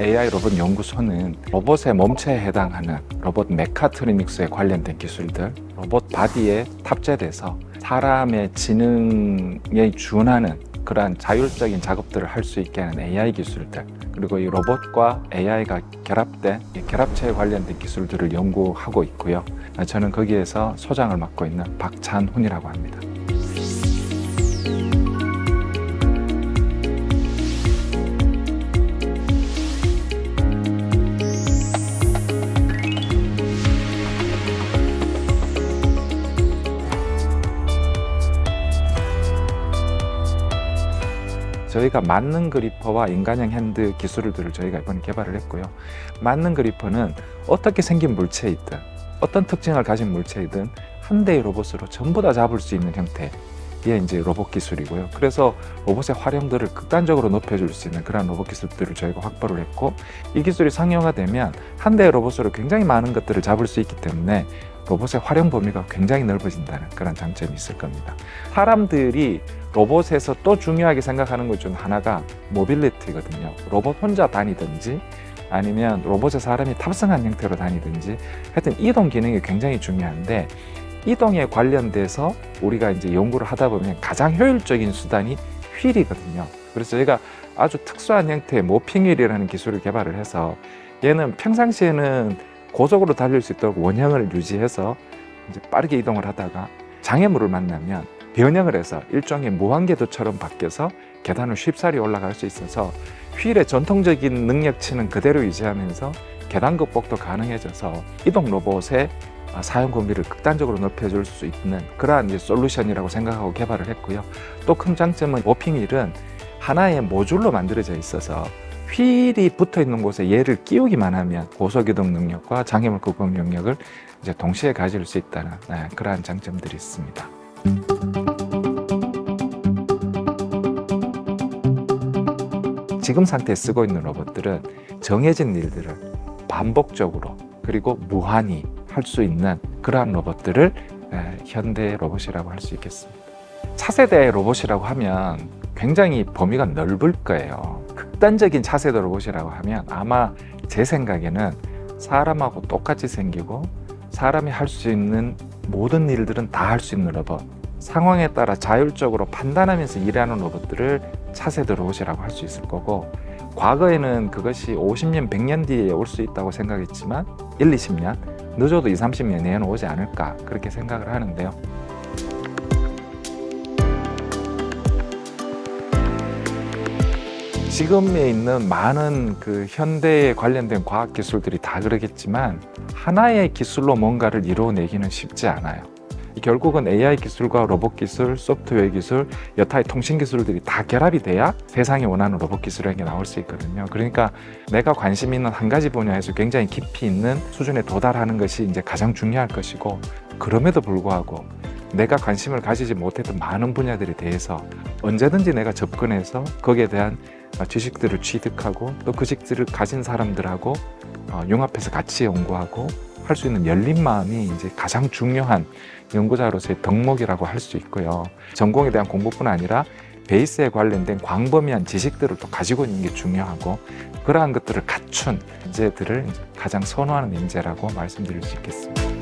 AI 로봇 연구소는 로봇의 몸체에 해당하는 로봇 메카트로닉스에 관련된 기술들, 로봇 바디에 탑재돼서 사람의 지능에 준하는 그러한 자율적인 작업들을 할 수 있게 하는 AI 기술들, 그리고 이 로봇과 AI가 결합된 이 결합체에 관련된 기술들을 연구하고 있고요. 저는 거기에서 소장을 맡고 있는 박찬훈이라고 합니다. 저희가 맞는 그리퍼와 인간형 핸드 기술들을 저희가 이번에 개발을 했고요. 맞는 그리퍼는 어떻게 생긴 물체이든 어떤 특징을 가진 물체이든 한 대의 로봇으로 전부 다 잡을 수 있는 형태 의 이제 로봇 기술이고요. 그래서 로봇의 활용도를 극단적으로 높여줄 수 있는 그런 로봇 기술들을 저희가 확보를 했고 이 기술이 상용화되면 한 대의 로봇으로 굉장히 많은 것들을 잡을 수 있기 때문에 로봇의 활용 범위가 굉장히 넓어진다는 그런 장점이 있을 겁니다. 사람들이 로봇에서 또 중요하게 생각하는 것 중 하나가 모빌리티거든요. 로봇 혼자 다니든지 아니면 로봇에 사람이 탑승한 형태로 다니든지 하여튼 이동 기능이 굉장히 중요한데 이동에 관련돼서 우리가 이제 연구를 하다 보면 가장 효율적인 수단이 휠이거든요. 그래서 저희가 아주 특수한 형태의 모핑 휠이라는 기술을 개발을 해서 얘는 평상시에는 고속으로 달릴 수 있도록 원형을 유지해서 이제 빠르게 이동을 하다가 장애물을 만나면 변형을 해서 일종의 무한궤도처럼 바뀌어서 계단을 쉽사리 올라갈 수 있어서 휠의 전통적인 능력치는 그대로 유지하면서 계단 극복도 가능해져서 이동 로봇의 사용 범위를 극단적으로 높여줄 수 있는 그러한 이제 솔루션이라고 생각하고 개발을 했고요. 또 큰 장점은 오핑휠은 하나의 모듈로 만들어져 있어서 휠이 붙어 있는 곳에 얘를 끼우기만 하면 고속이동 능력과 장애물 극복 능력을 이제 동시에 가질 수 있다는 네, 그러한 장점들이 있습니다. 지금 상태에 쓰고 있는 로봇들은 정해진 일들을 반복적으로 그리고 무한히 할 수 있는 그러한 로봇들을 에, 현대 로봇이라고 할 수 있겠습니다. 차세대 로봇이라고 하면 굉장히 범위가 넓을 거예요. 극단적인 차세대 로봇이라고 하면 아마 제 생각에는 사람하고 똑같이 생기고 사람이 할 수 있는 모든 일들은 다 할 수 있는 로봇 상황에 따라 자율적으로 판단하면서 일하는 로봇들을 차세대 로봇이라고 할 수 있을 거고 과거에는 그것이 50년, 100년 뒤에 올 수 있다고 생각했지만 1, 20년, 늦어도 2, 30년 내에는 오지 않을까 그렇게 생각을 하는데요. 지금에 있는 많은 그 현대에 관련된 과학 기술들이 다 그러겠지만 하나의 기술로 뭔가를 이루어내기는 쉽지 않아요. 결국은 AI 기술과 로봇 기술, 소프트웨어 기술, 여타의 통신 기술들이 다 결합이 돼야 세상이 원하는 로봇 기술이라는 게 나올 수 있거든요. 그러니까 내가 관심 있는 한 가지 분야에서 굉장히 깊이 있는 수준에 도달하는 것이 이제 가장 중요할 것이고 그럼에도 불구하고 내가 관심을 가지지 못했던 많은 분야들에 대해서 언제든지 내가 접근해서 거기에 대한 지식들을 취득하고 또 그 지식들을 가진 사람들하고 어, 융합해서 같이 연구하고 할 수 있는 열린 마음이 이제 가장 중요한 연구자로서의 덕목이라고 할 수 있고요. 전공에 대한 공부뿐 아니라 베이스에 관련된 광범위한 지식들을 또 가지고 있는 게 중요하고 그러한 것들을 갖춘 인재들을 가장 선호하는 인재라고 말씀드릴 수 있겠습니다.